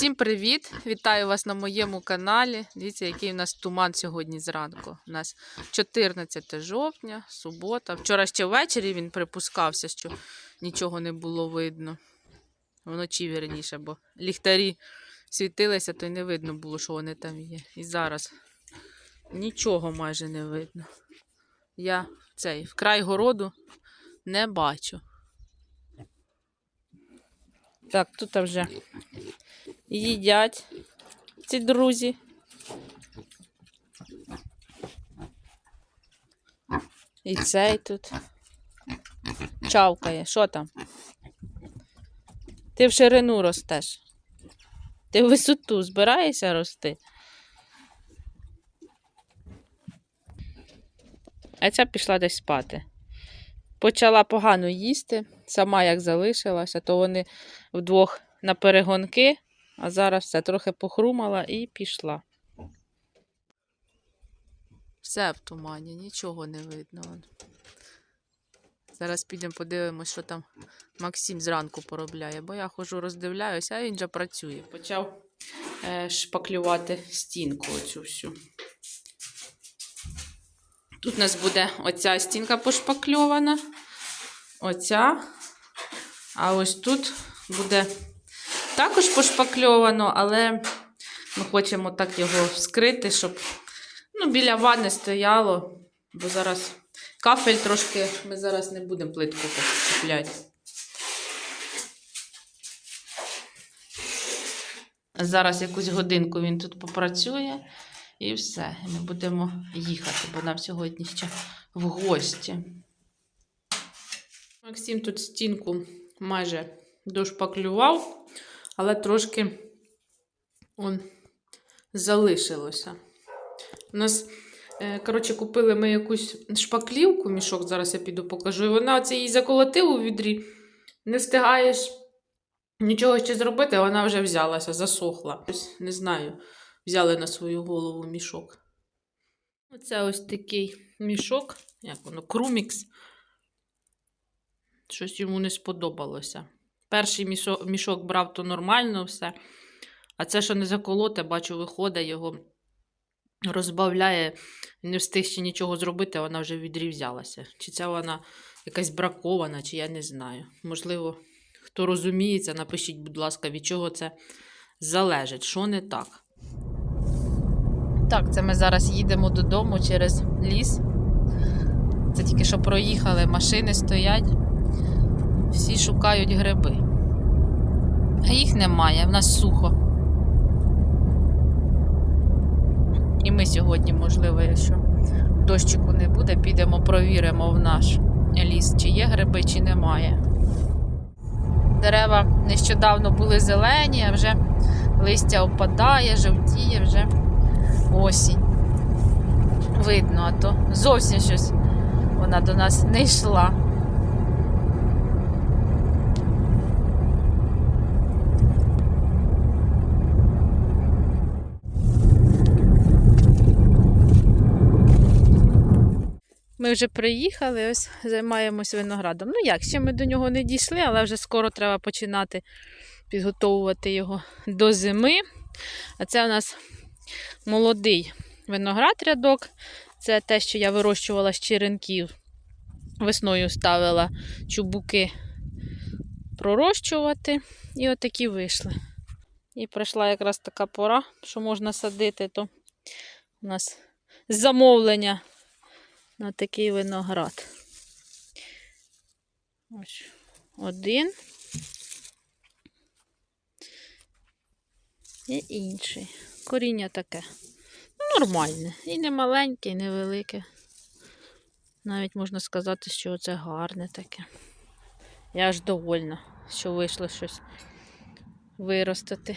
Всім привіт! Вітаю вас на моєму каналі. Дивіться, який у нас туман сьогодні зранку. У нас 14 жовтня, субота. Вчора ще ввечері він припускався, що нічого не було видно. Вночі, вірніше, бо ліхтарі світилися, то й не видно було, що вони там є. І зараз нічого майже не видно. Я цей в край городу не бачу. Так, тут вже їдять ці друзі. І цей тут чавкає. Що там? Ти в ширину ростеш. Ти в висоту збираєшся рости. А ця пішла десь спати. Почала погано їсти, сама як залишилася, то вони вдвох на перегонки, а зараз все трохи похрумала і пішла. Все в тумані, нічого не видно. Зараз підемо подивимось, що там Максим зранку поробляє, бо я ходжу роздивляюся, а він же працює. Почав е, шпаклювати стінку оцю всю. Тут у нас буде оця стінка пошпакльована, оця. А ось тут буде також пошпакльовано, але ми хочемо так його вскрити, щоб ну, біля ванни стояло, бо зараз кафель трошки, ми зараз не будемо плитку чіпляти. Зараз якусь годинку він тут попрацює і все. Ми будемо їхати, бо нам сьогодні ще в гості. Максим тут стінку майже дошпаклював, але трошки он залишилося. У нас, е, коротше, купили ми якусь шпаклівку, мішок, зараз я піду покажу. І вона це її заколотила у відрі. Не встигаєш нічого ще зробити, вона вже взялася, засохла. Не знаю, взяли на свою голову мішок. Оце ось такий мішок, як воно, крумікс. Щось йому не сподобалося. Перший мішок, мішок брав, то нормально все. А це, що не заколоте, бачу, виходить, його розбавляє, не встиг ще нічого зробити, вона вже в. Чи це вона якась бракована, чи я не знаю. Можливо, хто розуміється, напишіть, будь ласка, від чого це залежить, що не так. Так, це ми зараз їдемо додому через ліс. Це тільки що проїхали, машини стоять. Всі шукають гриби. А їх немає, в нас сухо. І ми сьогодні, можливо, якщо дощику не буде, підемо провіримо в наш ліс, чи є гриби, чи немає. Дерева нещодавно були зелені, а вже листя опадає, жовтіє, вже осінь. Видно, а то зовсім щось вона до нас не йшла. Ми вже приїхали, ось займаємось виноградом. Ну як, ще ми до нього не дійшли, але вже скоро треба починати підготовувати його до зими. А це у нас молодий виноград рядок. Це те, що я вирощувала з черенків. Весною ставила чубуки пророщувати. І отакі вийшли. І прийшла якраз така пора, що можна садити, то у нас замовлення на такий виноград. Ось один. І інший. Коріння таке. Ну, нормальне. І не маленьке, і не велике. Навіть можна сказати, що це гарне таке. Я аж довольна, що вийшло щось виростити.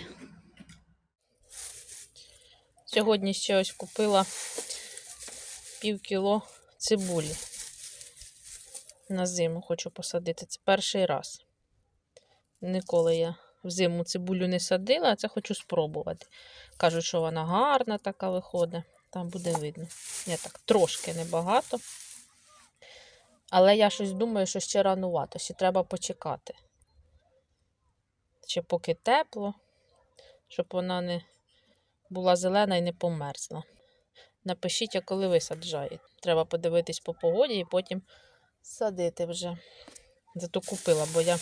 Сьогодні ще ось купила пів кіло цибулі. На зиму хочу посадити. Це перший раз. Ніколи я взиму цибулю не садила, а це хочу спробувати. Кажуть, що вона гарна така виходить. Там буде видно. Я так трошки небагато. Але я щось думаю, що ще ранувато, ще треба почекати. Ще поки тепло, щоб вона не була зелена і не померзла. Напишіть, коли ви саджаєте. Треба подивитись по погоді і потім садити вже. Зато купила, бо я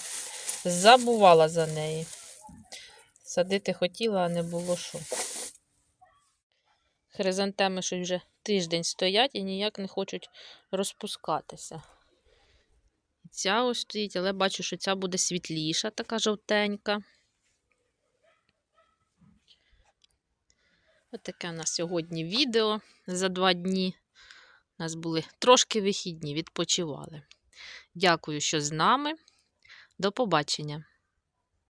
забувала за неї. Садити хотіла, а не було що. Хризантеми щось вже тиждень стоять і ніяк не хочуть розпускатися. Ця ось стоїть, але бачу, що ця буде світліша, така жовтенька. Ось таке у нас сьогодні відео за два дні. У нас були трошки вихідні, відпочивали. Дякую, що з нами. До побачення!